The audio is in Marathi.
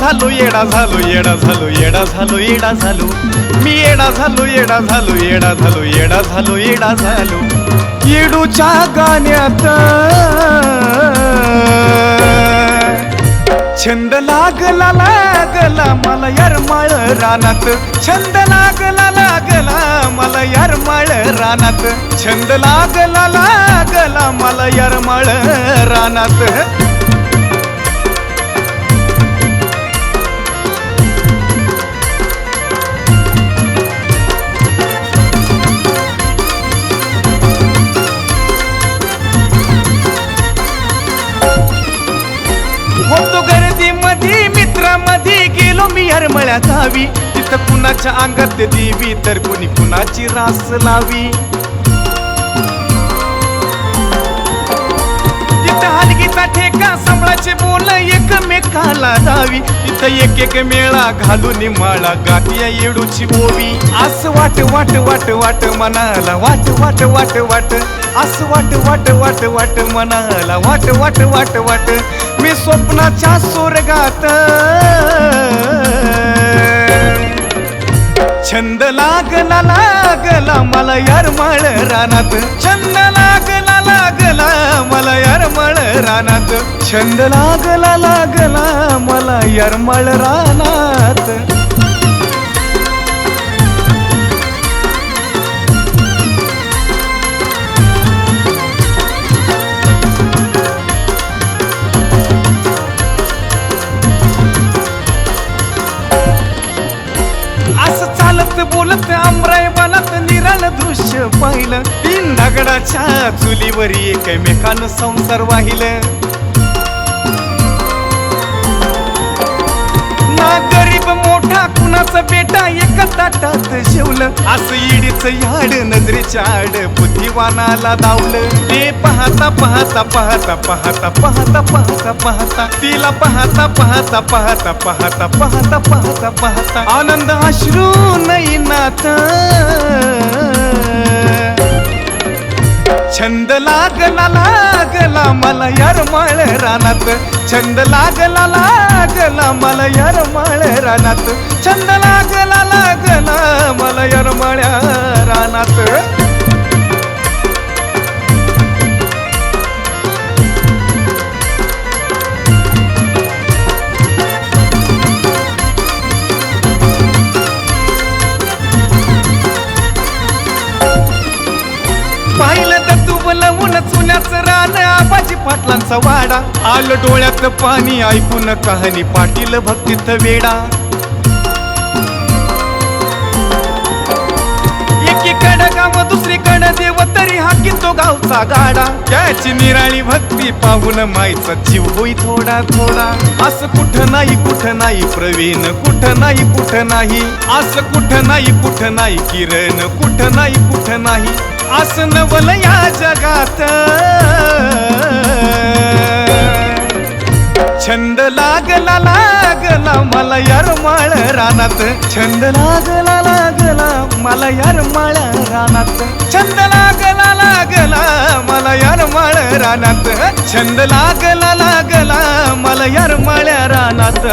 झालो येडा झालो येडा झालो येडा झालो येडा झालो. मी येडा झालो येडा झालो येडा झालो येडा झालो येडा झालो. येडूच्या गाण्यात छंद लागला लागला मला यरमाळ रानात. छंद लागला लागला मला यरमाळ रानात. छंद लागला लागला मला यरमाळ रानात. होतो गर्दी मध्ये मित्रामध्ये गेलो मी हरमळ्या गावी तिथं कुणाच्या अंगात देवी तर कुणी कुणाची रास लावी. तिथं हलगीचा ठेका संबळाचे बोल एकमेकाला दावी. तिथं एक एक मेळा घालून माळा गातिया येडूची ओवी. असं वाट वाट वाट वाट मनाला वाट वाट वाट वाट. असं वाट वाट वाट वाट मनाला वाट वाट वाट वाट. मी स्वप्नाच्या स्वर्गात. छंद लागला लागला मला यरमाळ रानात. छंद लागला लागला मला यरमाळ रानात. छंद लागला लागला मला यरमाळ रानात. पाहिलं तीन दगडाच्या चुलीवर एकमेकान संसार वाहिलं ना गरीब मोठा कुणाचा बेटा एका ताटात जेवलं असं इडीच याड नजरेच्या आड बुद्धिवानाला दावलं ते पाहता पाहता पाहता पाहता पाहता पाहता पाहता तिला पाहता पाहता पाहता पाहता पाहता पाहता पाहता आनंद अश्रू नाही नाता छंद लागला लागला मला यरमाळ रानात. छंद लागला लागला मला यरमाळ रानात. छंद लागला लागला मला यरमाळ्या रानात. पुण्याच रान आबाजी पाटलांचा वाडा. आलं डोळ्यात पाणी ऐकून कहाणी पाटील भक्तीत वेडा. एकीकडं गाव दुसरीकडं देव तरी हा तो गावचा गाडा. त्याची निराळी भक्ती पाहून माईचा जीव होई थोडा थोडा. असं कुठं नाही कुठं नाही प्रवीण कुठं नाही कुठं नाही. असं कुठं नाही कुठं नाही किरण कुठं नाही कुठं नाही. असं नवल या जगात. छंद लागला लागला मला यार माळ रानात. छंद लागला लागला मला यरमाळ रानात. छंद लागला लागला मला यार माळ रानात. छंद लागला लागला मला यार माळ्या रानात.